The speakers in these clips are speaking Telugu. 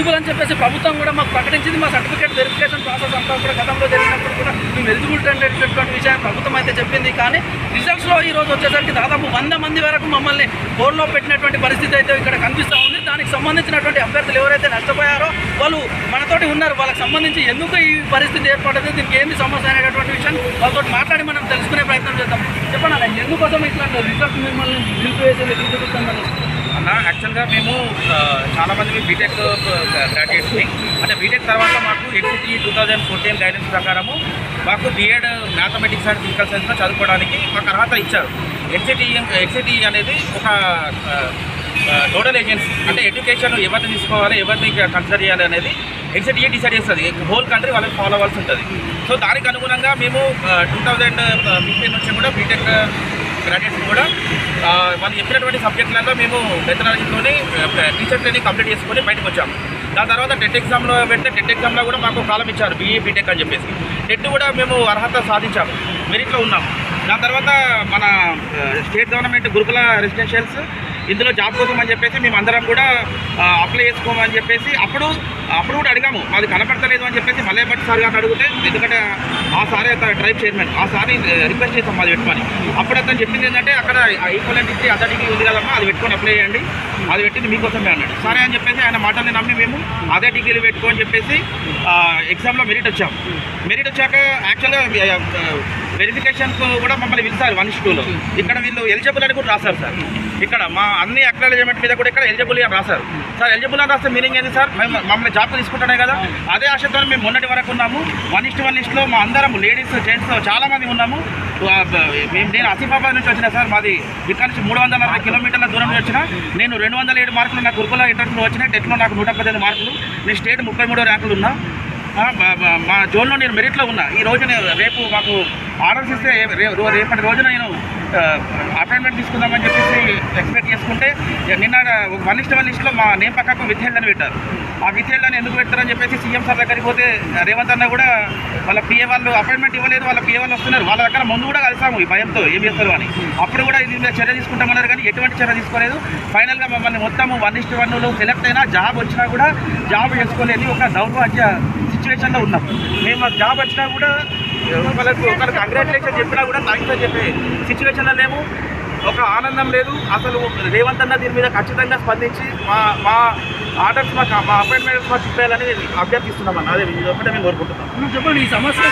ఎలిజిబుల్ అని చెప్పేసి ప్రభుత్వం కూడా మాకు ప్రకటించింది. మా సర్టిఫికేట్ వెరిఫికేషన్ ప్రాసెస్ అంతా కూడా గతంలో జరిగినప్పుడు కూడా మేము ఎలిజిబుల్ అనేటటువంటి విషయాన్ని ప్రభుత్వం అయితే చెప్పింది. కానీ రిజల్ట్స్లో ఈ రోజు వచ్చేసరికి దాదాపు వంద మంది వరకు మమ్మల్ని బోర్డులో పెట్టినటువంటి పరిస్థితి అయితే ఇక్కడ కనిపిస్తూ ఉంది. దానికి సంబంధించినటువంటి అభ్యర్థులు ఎవరైతే నష్టపోయారో వాళ్ళు మనతోటి ఉన్నారు. వాళ్ళకి సంబంధించి ఎందుకు ఈ పరిస్థితి ఏర్పడింది దీనికి ఏంది సమస్య అనేటటువంటి విషయం వాళ్ళతో మాట్లాడి మనం తెలుసుకునే ప్రయత్నం చేద్దాం. చెప్పండి అలా ఎందుకోసం ఇట్లాంటి రిజల్ట్ మిమ్మల్ని నిలిపివేసేది నిలిపిస్తామని అన్న యాక్చువల్గా మేము చాలామంది బీటెక్ గ్రాడ్యుయేట్స్ని అంటే బీటెక్ తర్వాత మాకు NCT two thousand fourteen guidance ప్రకారము మాకు బీఎడ్ మ్యాథమెటిక్స్ అండ్ ఫిజికల్ సైన్స్లో చదువుకోవడానికి మాకు అర్హత ఇచ్చారు. ఎన్సిటీ ఎన్సిటీ అనేది ఒక నోడల్ ఏజెన్సీ అంటే ఎడ్యుకేషన్ ఎవరిని తీసుకోవాలి ఎవరిని కన్సిడర్ చేయాలి అనేది ఎన్సిటీ డిసైడ్ చేస్తుంది. హోల్ కంట్రీ వాళ్ళకి ఫాలో అవ్వాల్సి ఉంటుంది. సో దానికి అనుగుణంగా మేము టూ థౌజండ్ ఫిఫ్టీన్ నుంచి కూడా బీటెక్ గ్రాడ్యుయేట్స్ కూడా వాళ్ళు చెప్పినటువంటి సబ్జెక్టులలో మేము మెథడాలజీతోని టీచర్ ట్రైనింగ్ కంప్లీట్ చేసుకొని బయటకు వచ్చాము. దాని తర్వాత టెట్ ఎగ్జామ్లో పెడితే టెట్ ఎగ్జామ్లో కూడా మాకు కాలం ఇచ్చారు బీఈ బీటెక్ అని చెప్పేసి. టెట్ కూడా మేము అర్హత సాధించాము మెరిట్లో ఉన్నాము. దాని తర్వాత మన స్టేట్ గవర్నమెంట్ గురుకుల రెసిడెన్షియల్స్ ఇందులో జాబ్ కోసం అని చెప్పేసి మేము అందరం కూడా అప్లై చేసుకోమని చెప్పేసి అప్పుడు అప్పుడు కూడా అడిగాము. మాది కనపడతలేదు అని చెప్పేసి మళ్ళీ బట్టి సార్ గారిని అడిగితే ఎందుకంటే ఆ సారే అతను ట్రైబ్ చైర్మన్ ఆ సారి రిక్వెస్ట్ చేసాం మాది పెట్టుకొని. అప్పుడు అతను చెప్పింది ఏంటంటే అక్కడ ఈక్వలెంట్ ఇచ్చి అతడికి ఉంది కదమ్మా అది పెట్టుకొని అప్లై చేయండి. అది పెట్టింది మీకోసమే అన్నాడు. సరే అని చెప్పేసి ఆయన మాటల్ని నమ్మి మేము అదే డిగ్రీలు పెట్టుకోని చెప్పేసి ఎగ్జామ్లో మెరిట్ వచ్చాం. మెరిట్ వచ్చాక యాక్చువల్గా వెరిఫికేషన్ కూడా మమ్మల్ని పిలిచారు వన్ టూలో ఇక్కడ వీళ్ళు ఎలిజిబుల్ అని కూడా రాశారు సార్ ఇక్కడ మా అన్ని అక్నాలజ్మెంట్ మీద కూడా ఇక్కడ ఎలిజిబుల్ అని రాశారు. సార్ ఎలిజిబుల్ అని రాస్తే మీనింగ్ ఏంది సార్ మేము మమ్మల్ని జాబ్ తీసుకుంటానే కదా? అదే ఆశతో మేము మొన్నటి వరకు ఉన్నాము. వన్ ఇస్ట్ వన్ ఇస్ట్లో మా అందరం లేడీస్ జెంట్స్ చాలామంది ఉన్నాము. మేము నేను ఆసిఫాబాద్ నుంచి వచ్చిన సార్ మాది ఇక్కడ నుంచి మూడు వందల అరవై కిలోమీటర్ల దూరం నుంచి వచ్చిన. నేను రెండు వందల ఏడు మార్కులు నా గురుకుల ఇంటర్లో వచ్చినాయి టెట్లో నాకు నూట పద్దెనిమిది మార్కులు. నేను స్టేట్ ముప్పై మూడో ర్యాంకులు ఉన్నా. మా- మా- మా జోన్లో నేను మెరిట్లో ఉన్నా. ఈ రోజు నేను రేపు మాకు ఆలోచిస్తే రేపటి రోజున నేను అపాయింట్మెంట్ తీసుకుందామని చెప్పేసి ఎక్స్పెక్ట్ చేసుకుంటే నిన్న వన్ ఇస్ట్ వన్ లిస్ట్లో మా నేమ్ పక్కకు విద్యార్థులను పెట్టారు. ఆ విద్యార్థులను ఎందుకు పెడతారని చెప్పేసి సీఎం సార్ దగ్గరికి పోతే రేవంత్ అన్న కూడా వాళ్ళ పిఏ వాళ్ళు అపాయింట్మెంట్ ఇవ్వలేదు వాళ్ళ పిఏ వాళ్ళు వస్తున్నారు. వాళ్ళ దగ్గర ముందు కూడా కలిసాము ఈ భయంతో ఏం చేస్తారు అని. అప్పుడు కూడా ఇది మీద చర్య తీసుకుంటామన్నారు కానీ ఎటువంటి చర్య తీసుకోలేదు. ఫైనల్గా మమ్మల్ని మొత్తము వన్ ఇస్ట్ వన్లో సెలెక్ట్ అయినా జాబ్ వచ్చినా కూడా జాబ్ చేసుకోలేని ఒక దౌర్భాగ్య సిచ్యువేషన్లో ఉన్నాం. మేము జాబ్ వచ్చినా కూడా వాళ్ళకు ఒకరు కంగ్రాచులేషన్ చెప్పినా కూడా థ్యాంక్స్ అని చెప్పే సిచ్యువేషన్లో లేము ఒక ఆనందం లేదు. అసలు రేవంత్ అన్న దీని మీద ఖచ్చితంగా స్పందించి మా మా ఆర్డర్స్ మాకు మా అపాయింట్మెంట్స్ మాకు చెప్పేయాలని అభ్యర్థిస్తున్నాం అన్న. అదే ఇది ఒకటే మేము కోరుకుంటున్నాం. చెప్పండి ఈ సమస్య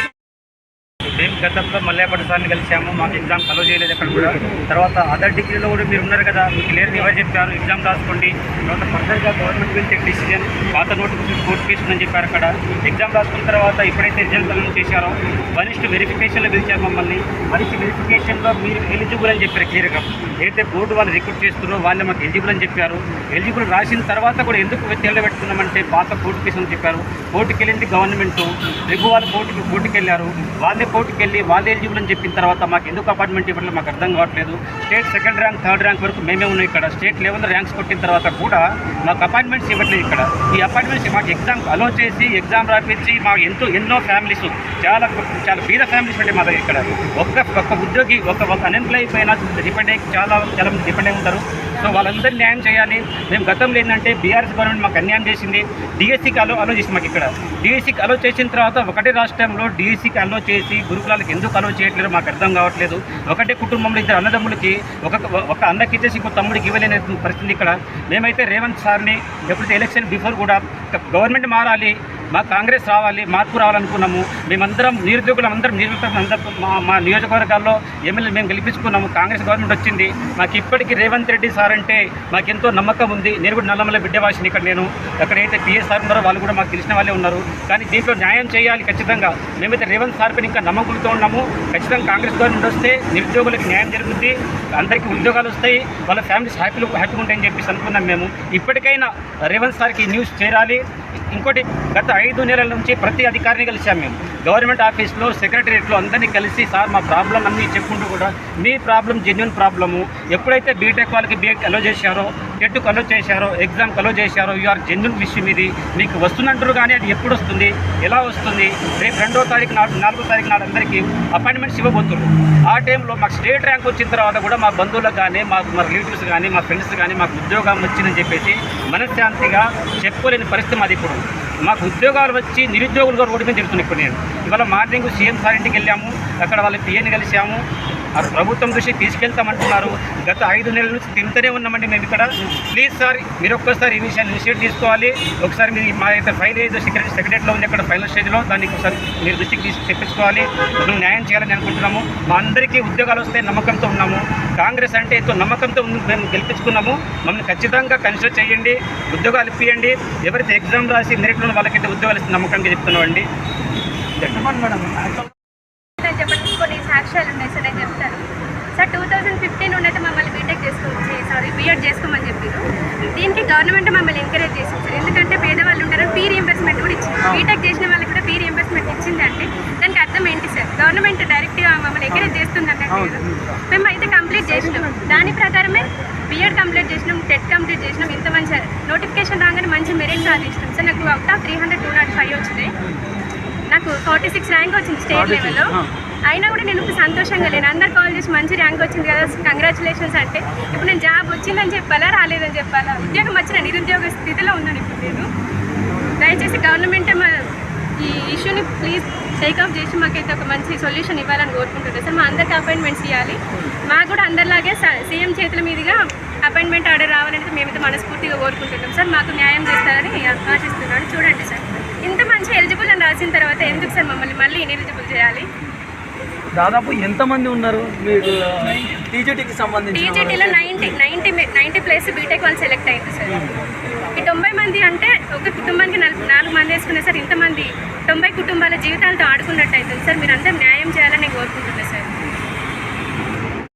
మేము గతంలో మల్లేపటి సార్ని కలిసాము మాకు ఎగ్జామ్ కలవ చేయలేదు అక్కడ కూడా. తర్వాత అదర్ డిగ్రీలో కూడా మీరు ఉన్నారు కదా మీకు క్లియర్ ఎవరు చెప్పారు ఎగ్జామ్ రాసుకోండి. తర్వాత ఫర్దర్గా గవర్నమెంట్ విల్ టేక్ డిసిజన్ పాత నోటిఫికేషన్ కోర్టు తీసుకుందని చెప్పారు అక్కడ. ఎగ్జామ్ రాసుకున్న తర్వాత ఎప్పుడైతే రిజల్ట్ అనౌన్స్ చేశారో వరిష్ట వెరిఫికేషన్లో పిలిచారు మమ్మల్ని. వరిష్ట వెరిఫికేషన్లో మీరు ఎలిజిబుల్ అని చెప్పారు క్లియర్గా ఏదైతే బోర్డు వాళ్ళు రిక్రూట్ చేస్తున్నారో వాళ్ళు మాకు ఎలిజిబుల్ అని చెప్పారు. ఎలిజిబుల్ రాసిన తర్వాత కూడా ఎందుకు తెల్లబెట్టుకున్నామంటే పాత కోర్టు కేసు అని చెప్పారు. కోర్టుకి వెళ్ళింది గవర్నమెంట్ రేపు వాళ్ళు కోర్టుకి కోర్టుకి వెళ్ళారు. వాళ్ళే కోర్టుకి వెళ్ళి వాళ్ళే ఎలిజిబుల్ అని చెప్పిన తర్వాత మాకు ఎందుకు అపార్ట్మెంట్ ఇవ్వడం మాకు అర్థం కావట్లేదు. State second rank third rank వరకు మేమే ఉన్నాయి ఇక్కడ. స్టేట్ లెవెల్ ర్యాంక్స్ కొట్టిన తర్వాత కూడా మాకు అపాయింట్మెంట్స్ ఇవ్వట్లేదు ఇక్కడ. ఈ అపాయింట్మెంట్స్ మాకు ఎగ్జామ్ అలో చేసి ఎగ్జామ్ రాపించి మాకు ఎంతో ఎన్నో ఫ్యామిలీస్ చాలా చాలా బీద ఫ్యామిలీస్ ఉంటాయి మా దగ్గర ఇక్కడ. ఒక్క ఒక్క ఉద్యోగి ఒక ఒక అన్ఎంప్లాయీ పైన డిపెండ్ అయ్యి చాలా చాలా మంది డిపెండ్ అయి ఉంటారు. సో వాళ్ళందరూ న్యాయం చేయాలి. మేము గతంలో ఏంటంటే బీఆర్ఎస్ గవర్నమెంట్ మాకు అన్యాయం చేసింది. డిఎస్సికి అలో అలో చేసి మాకు ఇక్కడ. డిఎస్సికి అలో చేసిన తర్వాత ఒకటే రాష్ట్రంలో డిఎస్సికి అలో చేసి గురుకులాలకు ఎందుకు అలవ చేయట్లేదు? మాకు అర్థం కావట్లేదు. ఒకటే కుటుంబంలో ఇద్దరు అన్నదమ్ములకి ఒక ఒక అన్నకి ఇచ్చేసి ఇంకో తమ్ముడికి ఇవ్వలేని పరిస్థితి ఇక్కడ. మేమైతే రేవంత్ సార్ని ఎప్పుడైతే ఎలక్షన్ బిఫోర్ కూడా గవర్నమెంట్ మారాలి. మా కాంగ్రెస్ రావాలి మార్పు రావాలనుకున్నాము. మేమందరం నిరుద్యోగులం అందరం నిరుద్యోగులు అందరం మా మా నియోజకవర్గాల్లో ఎమ్మెల్యే మేము గెలిపించుకున్నాము. కాంగ్రెస్ గవర్నమెంట్ వచ్చింది. మాకు ఇప్పటికీ రేవంత్ రెడ్డి సార్ అంటే మాకెంతో నమ్మకం ఉంది. నేను కూడా నల్లమల్ల బిడ్డవాసిని ఇక్కడ నేను. ఎక్కడైతే పిఎస్ సార్ ఉన్నారో వాళ్ళు కూడా మాకు తెలిసిన వాళ్ళే ఉన్నారు. కానీ దీంట్లో న్యాయం చేయాలి ఖచ్చితంగా. మేమైతే రేవంత్ సార్ పైన ఇంకా నమ్మకంతో ఉన్నాము. ఖచ్చితంగా కాంగ్రెస్ గవర్నమెంట్ వస్తే నిరుద్యోగులకు న్యాయం జరుగుతుంది అందరికీ ఉద్యోగాలు వస్తాయి. వాళ్ళ ఫ్యామిలీస్ హ్యాపీలు హ్యాపీగా ఉంటాయని చెప్పేసి అనుకున్నాం మేము. ఇప్పటికైనా రేవంత్ సార్కి న్యూస్ చేరాలి. ఇంకోటి గత ఐదు నెలల నుంచి ప్రతి అధికారిని కలిసాం మేము. గవర్నమెంట్ ఆఫీస్లో సెక్రటరియట్లో అందరినీ కలిసి సార్ మా ప్రాబ్లం అన్నీ చెప్పుకుంటూ కూడా మీ ప్రాబ్లం జెన్యున్ ప్రాబ్లము. ఎప్పుడైతే బీటెక్ వాళ్ళకి బీఎడ్ అలో చేశారో టెట్కు అలో చేశారో ఎగ్జామ్ అలో చేశారో ఆర్ జెన్యున్ విషయం ఇది. మీకు వస్తుందంటారు కానీ అది ఎప్పుడు వస్తుంది? ఎలా వస్తుంది? రేపు రెండో తారీఖు నాడు నాలుగో తారీఖు నాడు అందరికీ అపాయింట్మెంట్స్ ఇవ్వబోతున్నారు ఆ టైంలో మాకు స్టేట్ ర్యాంక్ వచ్చిన తర్వాత కూడా మా బంధువులకు కానీ మా మా రిలేటివ్స్ కానీ మా ఫ్రెండ్స్ కానీ మాకు ఉద్యోగం వచ్చిందని చెప్పేసి మనశ్శాంతిగా చెప్పుకోలేని పరిస్థితి మాది ఇప్పుడు. మాకు ఉద్యోగాలు వచ్చి నిరుద్యోగులు కూడా రోడ్డు మీద తిరుగుతున్నాయి ఇప్పుడు నేను. ఇవాళ మార్నింగ్ సీఎం సార్ ఇంటికి వెళ్ళాము. అక్కడ వాళ్ళ పిఎని కలిసాము ఆ ప్రభుత్వం దృష్టికి తీసుకెళ్తామంటున్నారు. గత ఐదు నెలల నుంచి తింటూనే ఉన్నామండి మేము ఇక్కడ. ప్లీజ్ సార్ మీరు ఒక్కసారి ఈ విషయాన్ని ఇనిషియేట్ తీసుకోవాలి. ఒకసారి మీరు మా యొక్క ఫైల్ ఏదో సెక్రటరీ సెక్రటరీలో ఉంది అక్కడ ఫైనల్ స్టేజ్లో. దాన్ని ఒకసారి మీరు దృష్టికి తీసి తెప్పించుకోవాలి. మేము న్యాయం చేయాలని అనుకుంటున్నాము. మా అందరికీ ఉద్యోగాలు వస్తే నమ్మకంతో ఉన్నాము. కాంగ్రెస్ అంటే ఎంతో నమ్మకంతో మేము గెలిపించుకున్నాము. మమ్మల్ని ఖచ్చితంగా కన్సిడర్ చేయండి. ఉద్యోగాలు ఇప్పియండి. ఎవరైతే ఎగ్జామ్ రాసి మెరిట్లో ఉన్న వాళ్ళకైతే ఉద్యోగాలు ఇస్తే నమ్మకంగా చెప్తున్నామండి. మేడం. కొన్ని సాక్ష్యాలు ఉన్నాయి. సార్ నేను చెప్తాను. సార్ టూ థౌజండ్ ఫిఫ్టీన్ ఉన్నట్టు మమ్మల్ని బీటెక్ చేసుకోవచ్చు సారీ బీఎడ్ చేసుకోమని చెప్పారు. దీనికి గవర్నమెంట్ మమ్మల్ని ఎంకరేజ్ చేసింది సార్. ఎందుకంటే పేదవాళ్ళు ఉంటారు ఫీ రీఎంబర్స్మెంట్ కూడా ఇచ్చింది. బీటెక్ చేసిన వాళ్ళకి కూడా ఫీ రీఎంబర్స్మెంట్ ఇచ్చింది అంటే దానికి అర్థం ఏంటి సార్? గవర్నమెంట్ డైరెక్ట్గా మమ్మల్ని ఎంకరేజ్ చేస్తుంది అన్నట్టు. మేము అయితే కంప్లీట్ చేసినాం. దాని ప్రకారమే బీఎడ్ కంప్లీట్ చేసినాం టెట్ కంప్లీట్ చేసినాం ఇంత మంచి నోటిఫికేషన్ రాగానే మంచి మెరిట్ సాధించినాం. సార్ నాకు out of three hundred two nought five వచ్చినాయి. నాకు ఫార్టీ సిక్స్ ర్యాంక్ వచ్చింది స్టేట్ లెవెల్లో అయినా కూడా నేను ఇప్పుడు సంతోషంగా లేను. అందరు కాల్ చేసి మంచి ర్యాంక్ వచ్చింది కదా కంగ్రాచులేషన్స్ అంటే. ఇప్పుడు నేను జాబ్ వచ్చిందని చెప్పాలా రాలేదని చెప్పాలా? ఉద్యోగం వచ్చిన నిరుద్యోగ స్థితిలో ఉన్నాను ఇప్పుడు నేను. దయచేసి గవర్నమెంట్ మా ఈ ఇష్యూని ప్లీజ్ టేక్ ఆఫ్ చేసి మాకైతే ఒక మంచి సొల్యూషన్ ఇవ్వాలని కోరుకుంటున్నాను సార్ మా అందరికి అపాయింట్మెంట్స్ ఇవ్వాలి. మాకు కూడా అందరిలాగే సీఎం చేతుల మీదుగా అపాయింట్మెంట్ ఆర్డర్ రావాలంటే మేమైతే మనస్ఫూర్తిగా కోరుకుంటున్నాం. సార్ మాకు న్యాయం చేస్తారని ఆశిస్తున్నాను. చూడండి సార్. ఇంత మంచి ఎలిజిబుల్ అని రాసిన తర్వాత ఎందుకు సార్ మమ్మల్ని మళ్ళీ ఇన్ఎలిజిబుల్ చేయాలి? దాదాపు ఎంతమంది ఉన్నారు? మీరు టీజీటీకి సంబంధించి టీజీటీలో ninety ninety ninety place BTech వాళ్ళు సెలెక్ట్ అయింది సార్. ఈ తొంభై మంది అంటే ఒక కుటుంబానికి నలుగు నాలుగు మంది వేసుకునే సార్. ఇంతమంది తొంభై కుటుంబాల జీవితాలతో ఆడుకున్నట్టు అవుతుంది సార్ మీరు